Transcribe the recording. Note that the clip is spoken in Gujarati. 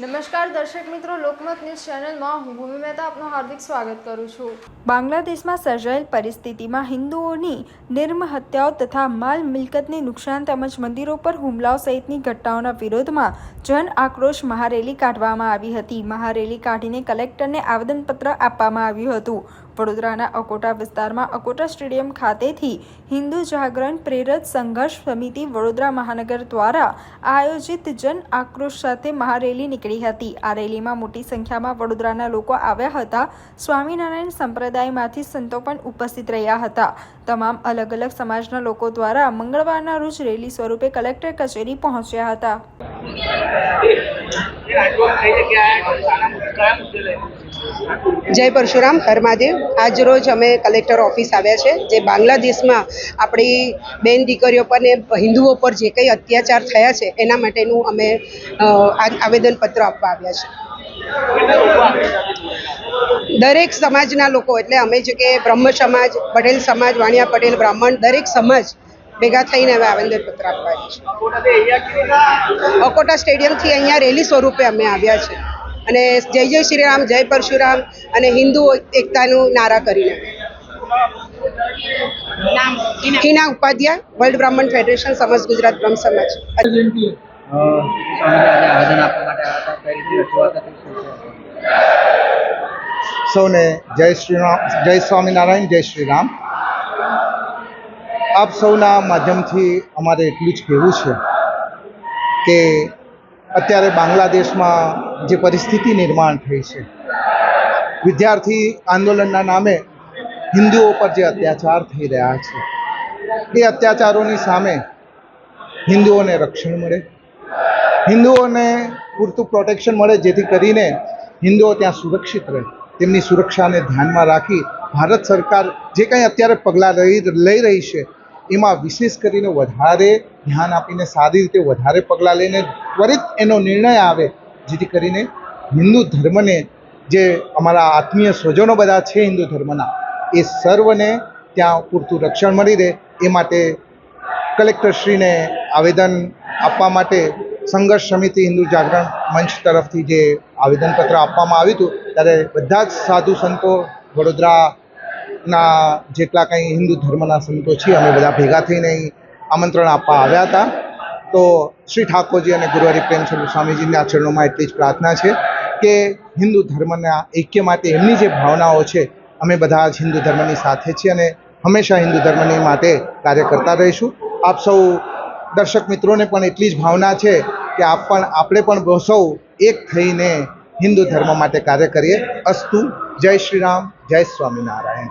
નમસ્કાર દર્શક મિત્રો, લોકમત ન્યૂઝ ચેનલમાં હું ભૂમિ મહેતા આપનું હાર્દિક સ્વાગત કરું છું. બાંગ્લાદેશમાં સર્જાયેલ પરિસ્થિતિમાં હિન્દુઓની નિર્મ હત્યાઓ તથા માલ મિલકતને નુકસાન તેમજ મંદિરો પર હુમલાઓ સહિતની ઘટનાઓના વિરોધમાં જન આક્રોશ મહારેલી કાઢવામાં આવી હતી. મહારેલી કાઢીને કલેક્ટરને આવેદનપત્ર આપવામાં આવ્યું હતું. વડોદરાના અકોટા વિસ્તારમાં અકોટા સ્ટેડિયમ ખાતેથી હિન્દુ જાગરણ પ્રેરત સંઘર્ષ સમિતિ વડોદરા મહાનગર દ્વારા આયોજિત જન આક્રોશ સાથે મહારેલી નીકળી હતી. આ રેલીમાં મોટી સંખ્યામાં વડોદરાના લોકો આવ્યા હતા. સ્વામિનારાયણ સંપ્રદાયમાંથી સંતો પણ ઉપસ્થિત રહ્યા હતા. તમામ અલગ અલગ સમાજના લોકો દ્વારા મંગળવારના રોજ રેલી સ્વરૂપે કલેક્ટર કચેરી પહોંચ્યા હતા. જય પરશુરામ હર મહાદેવ આજ રોજ અમે કલેક્ટર ઓફિસ આવ્યા છે, જે બાંગ્લાદેશમાં આપણી બેન દીકરીઓ પર ને હિન્દુઓ પર જે કંઈ અત્યાચાર થયા છે, એના માટેનું અમે આવેદનપત્ર આપવા આવ્યા છે. દરેક સમાજના લોકો, એટલે અમે જે કે બ્રહ્મ સમાજ, પટેલ સમાજ, વાણિયા પટેલ, બ્રાહ્મણ, દરેક સમાજ ભેગા થઈને હવે આવેદનપત્ર આપવા આવ્યા છે. અકોટા સ્ટેડિયમથી અહીંયા રેલી સ્વરૂપે અમે આવ્યા છે. અને જય જય શ્રી રામ જય પરશુરામ અને હિન્દુ એકતાનું નારા કરીને. હિના ઉપાધ્યાય, વર્લ્ડ બ્રાહ્મણ ફેડરેશન સમજ ગુજરાત બ્રહ્મ સમાજ. સૌને જય શ્રી રામ જય સ્વામિનારાયણ, જય શ્રી રામ આપ સૌના માધ્યમથી અમારે એટલું જ કહેવું છે કે અત્યારે બાંગ્લાદેશમાં જે પરિસ્થિતિ નિર્માણ થઈ છે, વિદ્યાર્થી આંદોલનના નામે હિન્દુઓ પર જે અત્યાચાર થઈ રહ્યા છે, એ અત્યાચારોની સામે હિન્દુઓને રક્ષણ મળે, હિન્દુઓને પૂરતું પ્રોટેક્શન મળે, જેથી કરીને હિન્દુઓ ત્યાં સુરક્ષિત રહે. તેમની સુરક્ષાને ધ્યાનમાં રાખી ભારત સરકાર જે કંઈ અત્યારે પગલાં લઈ લઈ રહી છે, એમાં વિશેષ કરીને વધારે ધ્યાન આપીને સારી રીતે વધારે પગલાં લઈને ત્વરિત એનો નિર્ણય આવે, જેથી કરીને હિન્દુ ધર્મને જે અમારા આત્મીય સ્વજનો બધા છે હિન્દુ ધર્મના, એ સર્વને ત્યાં પૂરતું રક્ષણ મળી રહે. એ માટે કલેક્ટરશ્રીને આવેદન આપવા માટે સંઘર્ષ સમિતિ હિન્દુ જાગરણ મંચ તરફથી જે આવેદનપત્ર આપવામાં આવ્યું હતું, ત્યારે બધા જ સાધુ સંતો, વડોદરાના જેટલા કંઈ હિન્દુ ધર્મના સંતો છીએ, અમે બધા ભેગા થઈને આમંત્રણ આપવા આવ્યા હતા. તો શ્રી ઠાકોરજી અને ગુરુવારી પ્રેમચંદ્ર સ્વામીજીના ચરણોમાં એટલી જ પ્રાર્થના છે કે હિન્દુ ધર્મના ઐક્ય માટે એમની જે ભાવનાઓ છે, અમે બધા જ હિન્દુ ધર્મની સાથે છીએ અને હંમેશા હિન્દુ ધર્મની માટે કાર્ય કરતા રહીશું. આપ સૌ દર્શક મિત્રોને પણ એટલી જ ભાવના છે કે આપ પણ, આપણે પણ સૌ એક થઈને હિન્દુ ધર્મ માટે કાર્ય કરીએ. અસ્તુ, જય શ્રી રામ, જય સ્વામિનારાયણ.